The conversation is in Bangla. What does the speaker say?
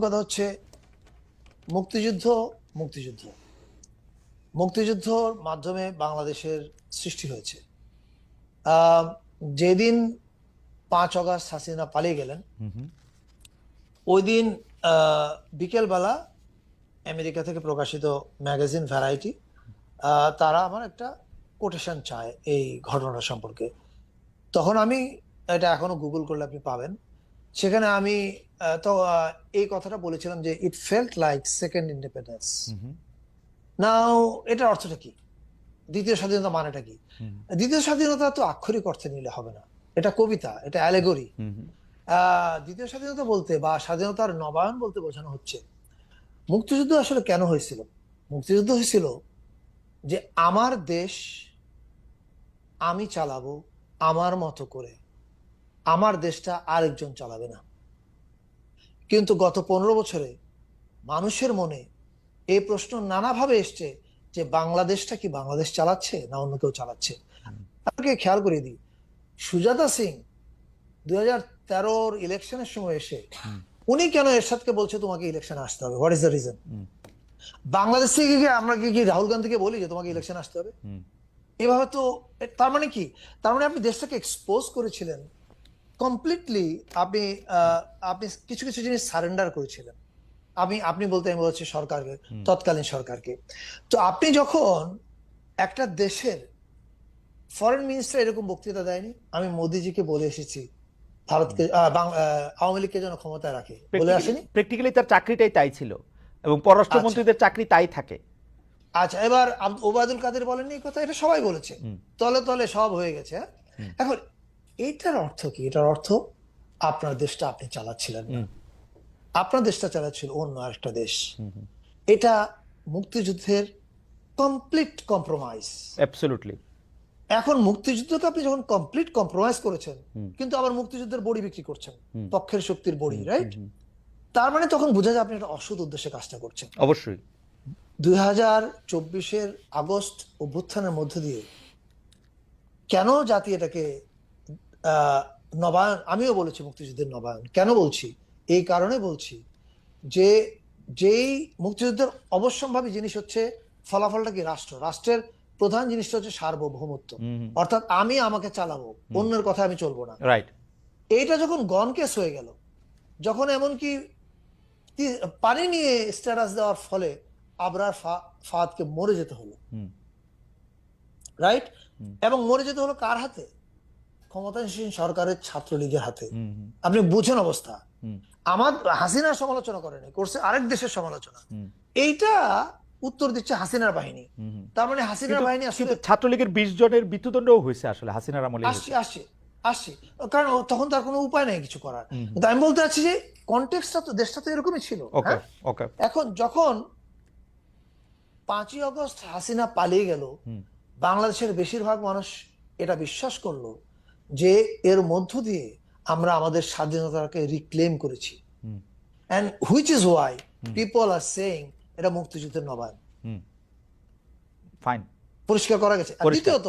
কথা হচ্ছে মুক্তিযুদ্ধ মুক্তিযুদ্ধ। মুক্তিযুদ্ধর মাধ্যমে বাংলাদেশের সৃষ্টি হয়েছে। যেদিন পাঁচ অগাস্ট হাসিনা পালিয়ে গেলেন ওই দিন বিকেলবেলা আমেরিকা থেকে প্রকাশিত ম্যাগাজিন ভ্যারাইটি তারা আমার একটা কোটেশন চায় এই ঘটনা সম্পর্কে। তখন আমি এটা এখনও গুগল করলে আপনি পাবেন। সেখানে আমি তো এই কথাটা বলেছিলাম যে it felt like second independence now এটার অর্থটা কি? দ্বিতীয় স্বাধীনতা মানেটা কি? দ্বিতীয় স্বাধীনতা তো আক্ষরিক অর্থে নিলে হবে না। এটা কবিতা এটা অ্যালেগরি দ্বিতীয় স্বাধীনতা বলতে বা স্বাধীনতার নবায়ন বলতে বোঝানো হচ্ছে মুক্তিযুদ্ধ আসলে কেন হয়েছিল? মুক্তিযুদ্ধ হয়েছিল যে আমার দেশ আমি চালাবো আমার মতো করে। আমার দেশটা আরেকজন চালাবে না। কিন্তু গত পনেরো বছরে মানুষের মনে এই প্রশ্ন নানাভাবে এসছে যে বাংলাদেশটা কি বাংলাদেশ চালাচ্ছে না অন্য কেউ চালাচ্ছে? আপনাকে খেয়াল করে দিই। সুজাতা সিং দুই হাজার তেরোর ইলেকশনের সময় এসে উনি কেন এরশাদকে বলছে তোমাকে ইলেকশন আসতে হবে? What is the reason Bangladesh থেকে কি আমরা কি কি রাহুল গান্ধীকে বলি যে তোমাকে ইলেকশন আসতে হবে? এভাবে তো তার মানে কি? তার মানে আপনি দেশটাকে এক্সপোজ করেছিলেন কমপ্লিটলি আপনি আপনি কিছু কিছু জিনিস সারেন্ডার করেছিলেন। আমি আপনি বলতে আমি বলছি সরকারকে তৎকালীন সরকারকে। তো আপনি যখন একটা দেশের ফরেন মিনিস্টার এরকম বক্তৃতা দেয়নি? আমি মোদিজিকে বলে এসেছি ভারতকে আওয়ামী লীগকে যেন ক্ষমতায় রাখে। বলে আসেনি? প্র্যাকটিক্যালি তার চাকরিটাই তাই ছিল এবং পররাষ্ট্রমন্ত্রীদের চাকরি তাই থাকে। আচ্ছা এবার ওবায়দুল কাদের বলেননি কথা? এটা সবাই বলেছে। তলে তলে সব হয়ে গেছে হ্যাঁ? এখন এইটার অর্থ কি? এটার অর্থ আপনার দেশটা আপনি চালাচ্ছিলেন না। আপনার দেশটা চালাচ্ছিল অন্য আরেকটা দেশ। এটা মুক্তিযুদ্ধের কমপ্লিট কম্প্রোমাইজ অ্যাবসলিউটলি এখন মুক্তিযুদ্ধকে আপনি যখন কমপ্লিট কম্প্রোমাইজ করেছেন কিন্তু আবার মুক্তিযুদ্ধের বড়ি বিক্রি করছেন পক্ষের শক্তির বড়ি রাইট তার মানে তখন বোঝা যায় আপনি একটা অসৎ উদ্দেশ্যে কাজটা করছেন। অবশ্যই। দুই হাজার চব্বিশের আগস্ট অভ্যুত্থানের মধ্য দিয়ে কেন জাতি এটাকে নবায়ন আমিও বলেছি মুক্তিযুদ্ধের নবায়ন। কেন বলছি? এই কারণে বলছি যে যেই মুক্তিযুদ্ধের অবশ্যম্ভাবী জিনিস হচ্ছে ফলাফলটা কি? রাষ্ট্র। রাষ্ট্রের প্রধান জিনিসটা হচ্ছে সার্বভৌমত্ব। অর্থাৎ আমি আমাকে চালাবো অন্যের কথা আমি চলবো না। রাইট এইটা যখন গন কেস হয়ে গেল যখন এমনকি পানি নিয়ে স্ট্যাটাস দেওয়ার ফলে আবরার ফাদকে মরে যেতে হলো। রাইট এবং মরে যেতে হলো কার হাতে? ক্ষমতাসীন সরকারের ছাত্রলীগের হাতে। আপনি বুঝেন অবস্থা। আমার হাসিনার সমালোচনা করেনি করছে আরেক দেশের সমালোচনা। এইটা উত্তর দিচ্ছে হাসিনার বাহিনী। তার মানে হাসিনার বাহিনী আসলে ছাত্রলীগের বিশ জনের মৃত্যুদণ্ডও হয়েছে আসলে হাসিনার আমলে আসছে আসছে আসছে। কারণ তখন তার কোনো উপায় নেই কিছু করার। কিন্তু আমি বলতে চাচ্ছি যে কন্টেক্সটা তো দেশটা তো এরকমই ছিল ওকে হ্যাঁ? ওকে এখন যখন পাঁচই আগস্ট হাসিনা পালিয়ে গেল বাংলাদেশের বেশিরভাগ মানুষ এটা বিশ্বাস করল যে এর মধ্য দিয়ে আমরা আমাদের স্বাধীনতাকে রিক্লেম করেছি। And which is why people are saying এটা মুক্তিযুদ্ধের নবায়ন। ফাইন পরিষ্কার করা গেছে। দ্বিতীয়ত